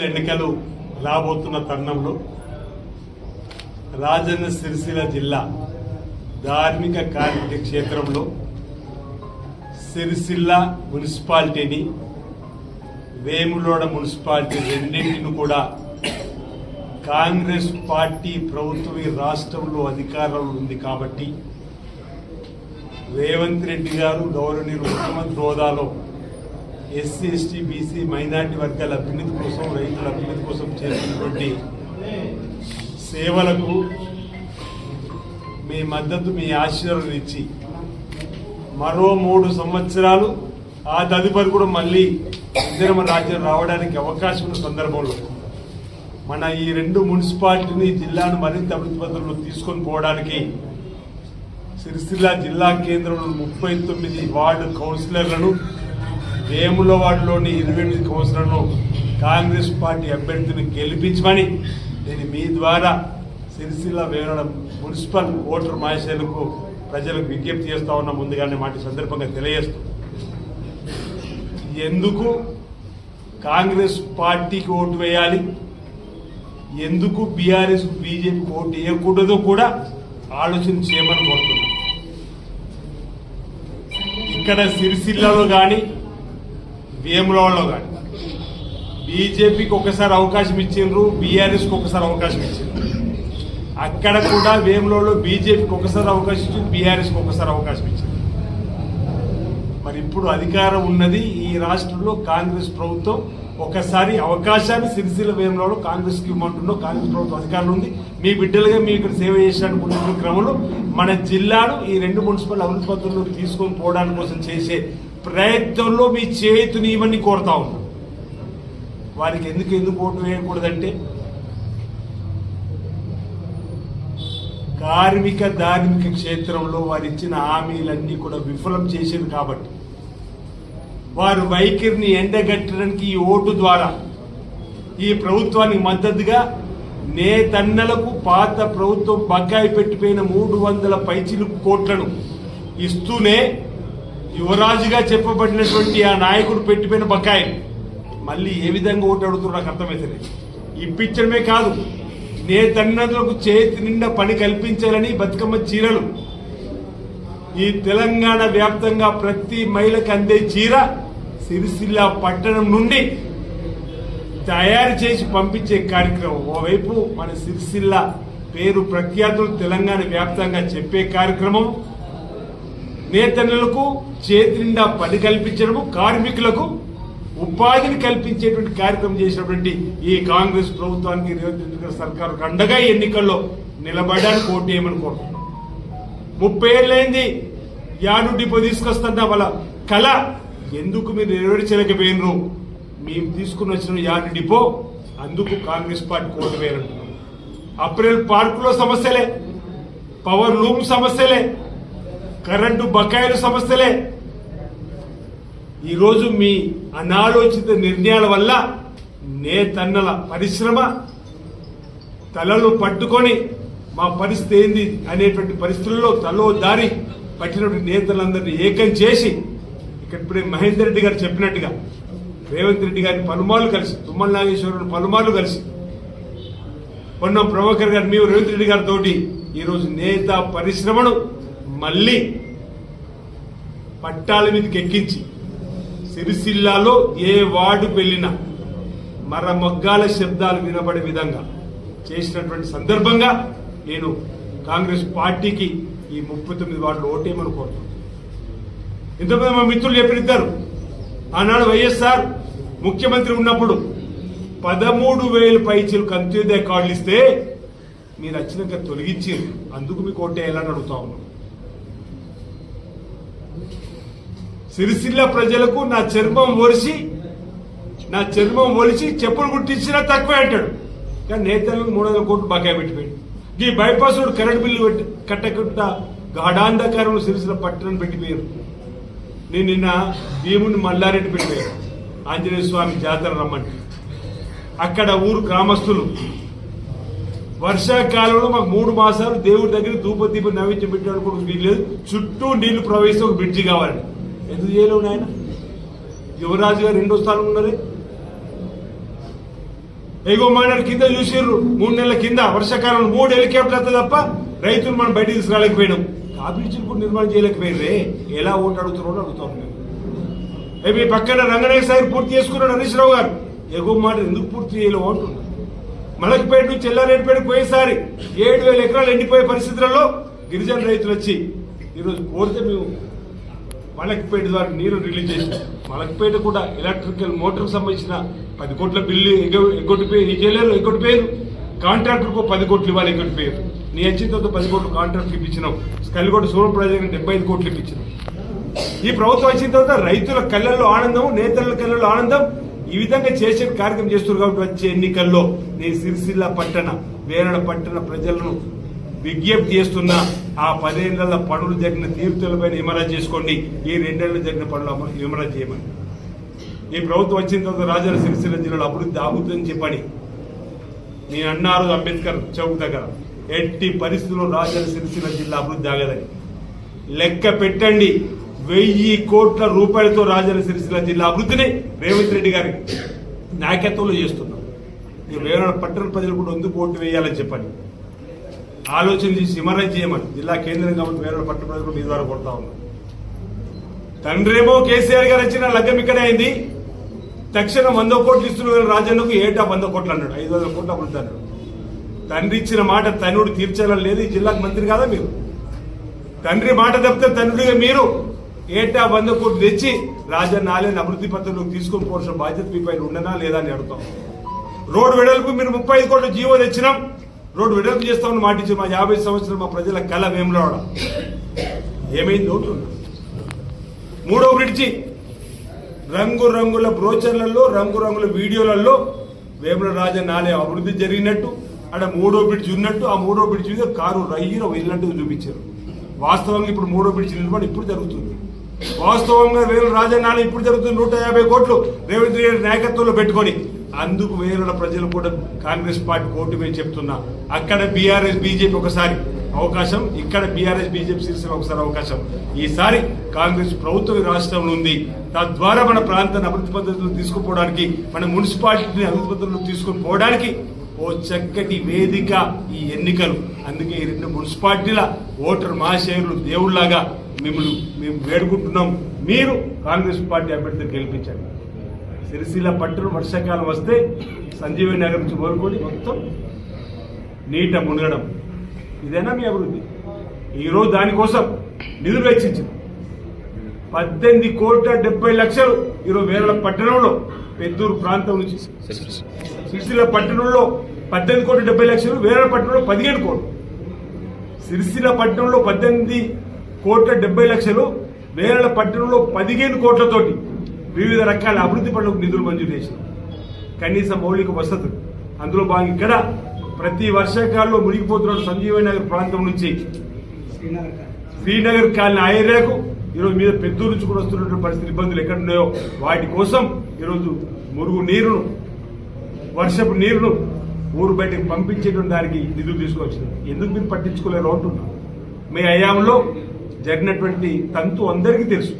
ఎన్నికలు రాబోతున్న తరుణంలో రాజన్న సిరిసిల్ల జిల్లా ధార్మిక కార్మిక క్షేత్రంలో సిరిసిల్ల మున్సిపాలిటీని వేములోడ మున్సిపాలిటీ రెండింటిని కూడా కాంగ్రెస్ పార్టీ ప్రభుత్వం ఈ రాష్ట్రంలో అధికారంలో ఉంది కాబట్టి రేవంత్ రెడ్డి గారు గౌరవనీయులు ముఖ్యమంత్రి హోదాలో ఎస్సీ ఎస్టీ బీసీ మైనార్టీ వర్గాల అభ్యున్నతి కోసం రైతుల అభ్యున్నతి కోసం చేస్తున్నటువంటి సేవలకు మీ మద్దతు మీ ఆశీర్వాదం ఇచ్చి మరో మూడు సంవత్సరాలు ఆ తదుపరి కూడా మళ్ళీ ఇందిరమ రాజ్యం రావడానికి అవకాశం ఉన్న సందర్భంలో మన ఈ రెండు మున్సిపాలిటీని జిల్లాను మరింత అభివృద్ధి తీసుకొని పోవడానికి సిరిసిల్ల జిల్లా కేంద్రంలో ముప్పై తొమ్మిది వార్డు కౌన్సిలర్లను వేములవాడలోని ఇరవై ఎనిమిది కాంగ్రెస్ పార్టీ అభ్యర్థిని గెలిపించమని నేను మీ ద్వారా సిరిసిల్ల వేమడ మున్సిపల్ ఓటర్ మహేశ్వరులకు ప్రజలకు విజ్ఞప్తి చేస్తా ఉన్న ముందుగానే మాట సందర్భంగా తెలియజేస్తూ. ఎందుకు కాంగ్రెస్ పార్టీకి ఓటు వేయాలి? ఎందుకు బీఆర్ఎస్ బీజేపీ ఓటు వేయకూడదో కూడా ఆలోచన చేయమని కోరుతున్నాను. ఇక్కడ సిరిసిల్లలో కానీ వేములవాడలో కానీ బీజేపీకి ఒకసారి అవకాశం ఇచ్చిండ్రు బీఆర్ఎస్కి ఒకసారి అవకాశం ఇచ్చిండ్రు. అక్కడ కూడా వేములలో బీజేపీకి ఒకసారి అవకాశం ఇచ్చి బీఆర్ఎస్కి ఒకసారి అవకాశం ఇచ్చింది మరి ఇప్పుడు అధికారం ఉన్నది ఈ రాష్ట్రంలో కాంగ్రెస్ ప్రభుత్వం. ఒకసారి అవకాశాన్ని సిరిసిల్ల వేములలో కాంగ్రెస్కి ఇవ్వమంటుండో కాంగ్రెస్ ప్రభుత్వం అధికారులు ఉంది. మీ బిడ్డలుగా మీ ఇక్కడ సేవ చేసినటువంటి క్రమంలో మన జిల్లాను ఈ రెండు మున్సిపల్ అభివృద్ధి పద్ధతుల్లో తీసుకొని పోవడానికి కోసం చేసే ప్రయత్నంలో మీ చేతుని ఇవన్నీ కోరుతా ఉన్నాం వారికి ఎందుకు ఎందుకు ఓటు వేయకూడదంటే కార్మిక ధార్మిక క్షేత్రంలో వారు ఇచ్చిన హామీలన్నీ కూడా విఫలం చేసేది కాబట్టి వారు వైఖరిని ఎండగట్టడానికి ఈ ఓటు ద్వారా ఈ ప్రభుత్వానికి మద్దతుగా నేతన్నలకు పాత ప్రభుత్వం బకాయి పెట్టిపోయిన మూడు వందల పైచిలు కోట్లను ఇస్తూనే యువరాజుగా చెప్పబడినటువంటి ఆ నాయకుడు పెట్టిపోయిన బకాయి మళ్ళీ ఏ విధంగా ఓటు అడుగుతున్నారు నాకు అర్థమైతలేదు. ఇప్పించడమే కాదు. నేతన్నలకు చేతి నిండా పని కల్పించాలని బతుకమ్మ చీరలు. ఈ తెలంగాణ వ్యాప్తంగా ప్రతి మహిళకు అందే చీర సిరిసిల్ల పట్టణం నుండి తయారు చేసి పంపించే కార్యక్రమం. ఓవైపు మన సిరిసిల్ల పేరు ప్రఖ్యాతులు తెలంగాణ వ్యాప్తంగా చెప్పే కార్యక్రమం. నేతన్నలకు చేతి నిండా పని కల్పించడము కార్మికులకు ఉపాధిని కల్పించేటువంటి కార్యక్రమం చేసినటువంటి ఈ కాంగ్రెస్ ప్రభుత్వానికి రేవంత్ రెడ్డి సర్కారు అండగా ఎన్నికల్లో నిలబడడానికి ఓటు వేయమని కోరుతున్నాం ముప్పై ఏళ్ళైంది యాను డిపో తీసుకొస్తున్న వాళ్ళ కళ ఎందుకు మీరు నెరవేర్చలేకపోయినరు? మేము తీసుకుని వచ్చిన యాడు డిపో అందుకు కాంగ్రెస్ పార్టీ కోటు అప్రిల్ పార్కులో సమస్యలే పవర్ లూమ్ సమస్యలే కరెంటు బకాయిల సమస్యలే. ఈరోజు మీ అనాలోచిత నిర్ణయాల వల్ల నేతన్నల పరిశ్రమ తలలు పట్టుకొని మా పరిస్థితి ఏంది అనేటువంటి పరిస్థితుల్లో తలో దారి పట్టినటువంటి నేతలందరినీ ఏకం చేసి ఇక్కడ ఇప్పుడే మహేందర్ రెడ్డి గారు చెప్పినట్టుగా రేవంత్ రెడ్డి గారిని పలుమార్లు కలిసి తుమ్మల నాగేశ్వరరావు పలుమార్లు కలిసి పొన్నం ప్రభాకర్ గారు మేము రేవంత్ రెడ్డి గారితో ఈరోజు నేత పరిశ్రమను మళ్ళీ పట్టాల మీదకి ఎక్కించి సిరిసిల్లాలో ఏ వార్డు వెళ్ళినా మర మొగ్గాల శబ్దాలు వినబడే విధంగా చేసినటువంటి సందర్భంగా నేను కాంగ్రెస్ పార్టీకి ఈ ముప్పై తొమ్మిది వార్డులు ఓటేయమని కోరుతున్నాను. ఇంతకుముందు మా మిత్రులు చెప్పినిద్దరు ఆనాడు వైఎస్ఆర్ ముఖ్యమంత్రి ఉన్నప్పుడు పదమూడు వేల పైచీలకు అంత్యోదయ కార్డులు ఇస్తే మీరు వచ్చినాక తొలగించారు. అందుకు మీకు ఓటేయాలని అడుగుతా ఉన్నాం సిరిసిల్ల ప్రజలకు నా చర్మం ఒరిసి నా చర్మం ఒలిచి చెప్పులు కుట్టించినా తక్కువే అంటాడు. కానీ నేతలకు మూడు వందల కోట్లు బకాయి పెట్టిపోయాడు ఈ బైపాస్ రోడ్ కరెంట్ బిల్లు పెట్టి కట్టకుండా గాఢాంధకారం సిరిసిల్ల పట్టణం పెట్టిపోయారు నేను నిన్న భీముని మల్లారెడ్డి పెట్టాను ఆంజనేయ స్వామి జాతర రమ్మంటే. అక్కడ ఊరు గ్రామస్తులు. వర్షాకాలంలో మాకు మూడు మాసాలు దేవుడి దగ్గర ధూపదీపం నవ్వించి పెట్టడానికి కూడా వీల్లేదు. చుట్టూ నీళ్ళు ప్రవహిస్తే ఒక బ్రిడ్జి కావాలండి ఎందుకు చేయలేవు నాయన? యువరాజు గారు రెండో స్థానం ఉన్నది. ఎగో మైనర్ కింద చూసిర్రు మూడు నెలల కింద. వర్షాకాలంలో మూడు హెలికాప్టర్లు తప్ప రైతులు మనం బయట తీసుకురాలేకపోయినాం. కాపీచులు కూడా నిర్మాణం చేయలేకపోయినరే ఎలా ఓటు అడుగుతున్నారో అడుగుతాం మేము ఏ మీ పక్కన రంగనాయక సాయి పూర్తి చేసుకున్నాడు హరీష్ రావు గారు. ఎగువ మాట ఎందుకు పూర్తి చేయలేవు అంటున్నా మలకపేట నుంచి ఎల్లారెడ్డిపేట పోయేసారి ఏడు వేల ఎకరాలు ఎండిపోయే పరిస్థితులలో గిరిజన రైతులు వచ్చి ఈరోజు కోరితే మేము మలక్పేట ద్వారా నీరు రిలీజ్ చేసాం మలక్పేట కూడా ఎలక్ట్రికల్ మోటార్కి సంబంధించిన పది కోట్ల బిల్లు ఎగ్గ- ఎగ్గొట్టిపోయి ఈ పేరు ఎగ్గొట్టిపోయారు. కాంట్రాక్టర్కు పది కోట్లు ఇవ్వాలి ఎగ్గొట్టిపోయారు. నీ వచ్చిన తర్వాత పది కోట్లు కాంట్రాక్ట్ ఇప్పించినావు. కలిగొట్ట సూర్యప్రదేశ్ డెబ్బై ఐదు కోట్లు ఇప్పించినావు. ఈ ప్రభుత్వం వచ్చిన తర్వాత రైతుల కళ్ళల్లో ఆనందం నేతల కళ్ళల్లో ఆనందం. ఈ విధంగా చేసే కార్యక్రమం చేస్తున్నారు కాబట్టి వచ్చే ఎన్నికల్లో నేను సిరిసిల్ల పట్టణ వేరడ పట్టణ ప్రజలను విజ్ఞప్తి చేస్తున్న ఆ పదేళ్ళ పనులు జరిగిన తీర్థులపైన ఇమరాజ్ చేసుకోండి. ఈ రెండేళ్ళ జరిగిన పనులు అమ- చేయమని. ఈ ప్రభుత్వం వచ్చిన తర్వాత రాజన్న సిరిసిల్ల జిల్లాలో అభివృద్ధి ఆగుతుందని చెప్పని. నేను అన్నారు అంబేద్కర్ చౌక్ దగ్గర. ఎట్టి పరిస్థితుల్లో రాజన్న సిరిసిల్ల జిల్లా అభివృద్ధి ఆగదని. లెక్క పెట్టండి. వెయ్యి కోట్ల రూపాయలతో రాజన్న సిరిసిల్ల జిల్లా అభివృద్ధిని రేవంత్ రెడ్డి గారి నాయకత్వంలో చేస్తున్నాం. ఈ వేరే పట్టణ ప్రజలు కూడా ఎందుకు ఓటు వేయాలని చెప్పండి ఆలోచన చేసి సిమరన్ చేయమని జిల్లా కేంద్రం కాబట్టి వేరే పట్టణ ప్రజలు కూడా మీ ద్వారా కొడతా ఉన్నాం తండ్రేమో కేసీఆర్ గారు వచ్చిన లగ్గం ఇక్కడే అయింది. తక్షణం వంద కోట్లు ఇస్తున్న రాజన్నకు ఏటా వంద కోట్లు అన్నాడు. ఐదు వందల కోట్లు అప్పుడు అన్నాడు. తండ్రి ఇచ్చిన మాట తనుడు తీర్చాలని లేదు. ఈ జిల్లాకు మంత్రి కాదా మీరు? తండ్రి మాట తప్పితే తండ్రిగా మీరు ఏటా వంద కోట్లు తెచ్చి రాజన్న ఆలయాన్ని అభివృద్ధి పత్రంలోకి తీసుకొని పోవాల్సిన బాధ్యత మీ పైన ఉండనా లేదా అని అడుగుతాం. రోడ్డు వెడల్పు మీరు ముప్పై ఐదు కోట్ల జీవో తెచ్చినాం. రోడ్డు విడుదల చేస్తామని మాట మా యాభై సంవత్సరం మా ప్రజల కళ వేములవాడ. ఏమైంది ఓట్లు మూడో బ్రిడ్జి. రంగు రంగుల బ్రోచర్లలో రంగు రంగుల వీడియోలలో వేముల రాజన్న ఆలయం అభివృద్ధి జరిగినట్టు అక్కడ మూడో బ్రిడ్జ్ ఉన్నట్టు ఆ మూడో బ్రిడ్జ్ మీద కారు రయ్యలో వెళ్ళినట్టు చూపించారు. వాస్తవంగా ఇప్పుడు మూడో బ్రిడ్జ్ నిర్మాణం ఇప్పుడు జరుగుతుంది. వాస్తవంగా వేలు రాజన్న ఆలయం ఇప్పుడు జరుగుతుంది నూట యాభై కోట్లు. రేవంత్ రెడ్డి నాయకత్వంలో పెట్టుకొని అందుకు వేరే ప్రజలు కూడా కాంగ్రెస్ పార్టీ ఓటు వేసి చెప్తున్నా. అక్కడ బీఆర్ఎస్ బీజేపీ ఒకసారి అవకాశం ఇక్కడ బీఆర్ఎస్ బీజేపీ సిరిసిల్ల ఒకసారి అవకాశం. ఈసారి కాంగ్రెస్ ప్రభుత్వం రాష్ట్రంలో ఉంది. తద్వారా మన ప్రాంతాన్ని అభివృద్ధి పద్ధతులు తీసుకుపోవడానికి మన మున్సిపాలిటీని అభివృద్ధి పద్ధతులు తీసుకుని పోవడానికి ఓ చక్కటి వేదిక ఈ ఎన్నికలు. అందుకే ఈ రెండు మున్సిపాలిటీల ఓటర్ మహాశయులు దేవుళ్ళాగా మిమ్మల్ని మేము వేడుకుంటున్నాం. మీరు కాంగ్రెస్ పార్టీ అభ్యర్థిని గెలిపించండి. సిరిసిల్ల పట్టును వర్షాకాలం వస్తే సంజీవి నగర్ నుంచి కోరుకొని మొత్తం నీట మునగడం. ఇదైనా మీ అభివృద్ధి? ఈరోజు దానికోసం నిధులు వెచ్చించింది పద్దెనిమిది కోట్ల డెబ్బై లక్షలు ఈరోజు వేరే పట్టణంలో పెద్దూరు ప్రాంతం నుంచి సిరిసిల్ల పట్టణంలో పద్దెనిమిది కోట్ల డెబ్బై లక్షలు వేరే పట్టణంలో పదిహేను కోట్లు. సిరిసిల్ల పట్టణంలో పద్దెనిమిది కోట్ల డెబ్బై లక్షలు వేరే పట్టణంలో పదిహేను కోట్లతోటి వివిధ రకాల అభివృద్ధి పనులకు నిధులు మంజూరు చేసింది. కనీస మౌలిక వసతులు. అందులో భాగంగా ఇక్కడ ప్రతి వర్షాకాలంలో మునిగిపోతున్న సంజీవయ్య నగర్ ప్రాంతం నుంచి శ్రీనగర్ కాలనీ ఆ ఏరియాకు ఈరోజు మీద పెద్దూరు నుంచి కూడా వస్తున్నటువంటి పరిస్థితి ఇబ్బందులు ఎక్కడున్నాయో వాటి కోసం ఈరోజు మురుగు నీరును వర్షపు నీరును ఊరు బయటకు పంపించేటువంటి దానికి నిధులు తీసుకొచ్చింది. ఎందుకు మీరు పట్టించుకోలేరు అంటున్నా. మీ అయాంలో జరిగినటువంటి తంతు అందరికీ తెలుసు.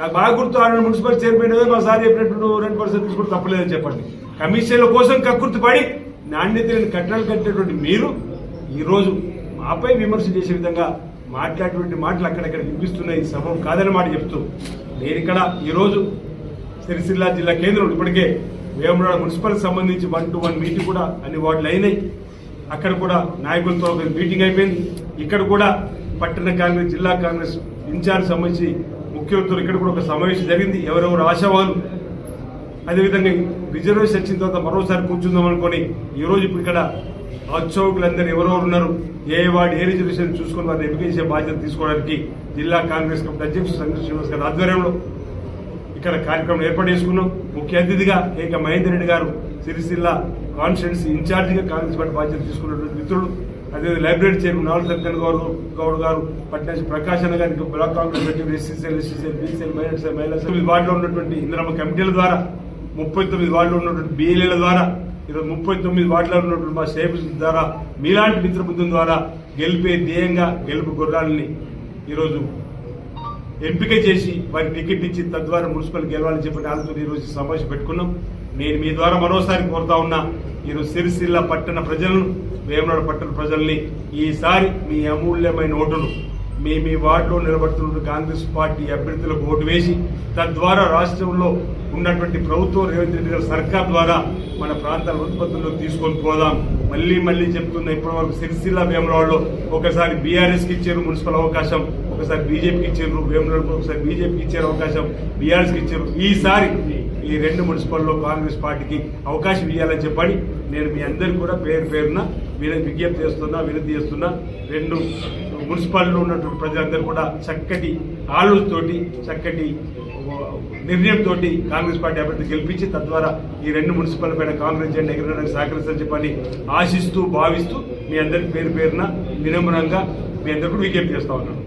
నాకు బాగా గుర్తు ఆరు మున్సిపల్ చైర్మన్ ఏదో మా సార్ చెప్పినట్టు రెండు పర్సెంట్ తీసుకుంటే తప్పలేదని చెప్పండి. కమిషన్ల కోసం కక్కుర్తి పడి నాణ్యత లేని కట్టడాలు కట్టినటువంటి మీరు ఈరోజు మాపై విమర్శ చేసే విధంగా మాట్లాడేటువంటి మాటలు అక్కడక్కడ వినిపిస్తున్నాయి. సభం కాదని మాట చెప్తూ నేను ఇక్కడ ఈరోజు సిరిసిల్ల జిల్లా కేంద్రం ఇప్పటికే వేమరాడ మున్సిపల్ సంబంధించి వన్ టు వన్ మీటింగ్ కూడా అన్ని వార్డులు అయినాయి. అక్కడ కూడా నాయకులతో ఒక మీటింగ్ అయిపోయింది. ఇక్కడ కూడా పట్టణ కాంగ్రెస్ జిల్లా కాంగ్రెస్ ఇన్ఛార్జ్ సంబంధించి ముఖ్యమంత్రులు ఇక్కడ కూడా ఒక సమావేశం జరిగింది. ఎవరెవరు ఆశావాలు అదేవిధంగా రిజర్వేషన్ వచ్చిన తర్వాత మరోసారి కూర్చుందాం అనుకొని ఈరోజు ఇప్పుడు ఇక్కడ ఉత్సవకులందరూ ఎవరెవరు ఉన్నారు ఏ వార్డు ఏ రిజర్వేషన్ చూసుకుని వారిని ఎంపిక చేసే బాధ్యత తీసుకోవడానికి జిల్లా కాంగ్రెస్ కమిటీ అధ్యక్షుడు సంఘ శ్రీనివాస్ గారి ఆధ్వర్యంలో ఇక్కడ కార్యక్రమం ఏర్పాటు చేసుకున్నాం. ముఖ్య అతిథిగా ఏక మహేందర్ రెడ్డి గారు సిరిసిల్ల కాన్స్టిట్యున్సీ ఇన్ఛార్జిగా కాంగ్రెస్ పార్టీ బాధ్యత తీసుకున్నటువంటి మిత్రులు అదే లైబ్రరీ చైర్మన్ నాలుగు సత్యన్ గౌడ్ గౌడ్ గారు పట్టిన ప్రకాశన అన్న గారికి బ్లాక్ కాంగ్రెస్ పెట్టి SCCL SCCL BCL miners miners వార్డులో ఉన్నటువంటి ఇందిరమ్మ కమిటీల ద్వారా ముప్పై తొమ్మిది వార్డులో ఉన్నటువంటి బీఎల్ఏల ద్వారా ఈరోజు ముప్పై తొమ్మిది వార్డులో ఉన్నటువంటి మా సేఫ్ ద్వారా మీలాంటి మిత్రబృందం ద్వారా గెలిపే ధ్యేయంగా గెలుపు గుర్రాలని ఈరోజు ఎంపిక చేసి వారికి టికెట్ ఇచ్చి తద్వారా మున్సిపల్ గెలవాలని చెప్పిన ఆలోచన ఈరోజు రోజు సమావేశం పెట్టుకున్నాం. నేను మీ ద్వారా మరోసారి కోరుతా ఉన్నా మీరు సిరిసిల్ల పట్టణ ప్రజలను వేమనాడు పట్టణ ప్రజల్ని ఈసారి మీ అమూల్యమైన ఓటును మీ మీ వార్డులో నిలబడుతున్న కాంగ్రెస్ పార్టీ అభ్యర్థులకు ఓటు వేసి తద్వారా రాష్ట్రంలో ఉన్నటువంటి ప్రభుత్వం రేవంత్ రెడ్డి గారి సర్కార్ ద్వారా మన ప్రాంతాల ఉత్పత్తుల్లో తీసుకొని పోదాం. మళ్ళీ మళ్ళీ చెప్తున్న ఇప్పటి వరకు సిరిసిల్ల వేమరాడులో ఒకసారి బీఆర్ఎస్కి ఇచ్చారు మున్సిపల్ అవకాశం ఒకసారి బీజేపీకి ఇచ్చారు వేమరాడు ఒకసారి బీజేపీకి ఇచ్చారు అవకాశం బీఆర్ఎస్కి ఇచ్చారు. ఈసారి ఈ రెండు మున్సిపల్లో కాంగ్రెస్ పార్టీకి అవకాశం ఇవ్వాలని చెప్పని నేను మీ అందరికీ కూడా పేరు పేరున మీరు విజ్ఞప్తి చేస్తున్నా వినతి చేస్తున్నా. రెండు మున్సిపాల్లో ఉన్నటువంటి ప్రజలందరూ కూడా చక్కటి ఆలోచనతోటి చక్కటి నిర్ణయంతో కాంగ్రెస్ పార్టీ అభ్యర్థి గెలిపించి తద్వారా ఈ రెండు మున్సిపల్ పైన కాంగ్రెస్ జెండా ఎగరడానికి సహకరిస్తారని చెప్పని ఆశిస్తూ భావిస్తూ మీ అందరికి పేరు పేరున వినమ్రంగా మీ అందరికీ విజ్ఞప్తి చేస్తా ఉన్నాను.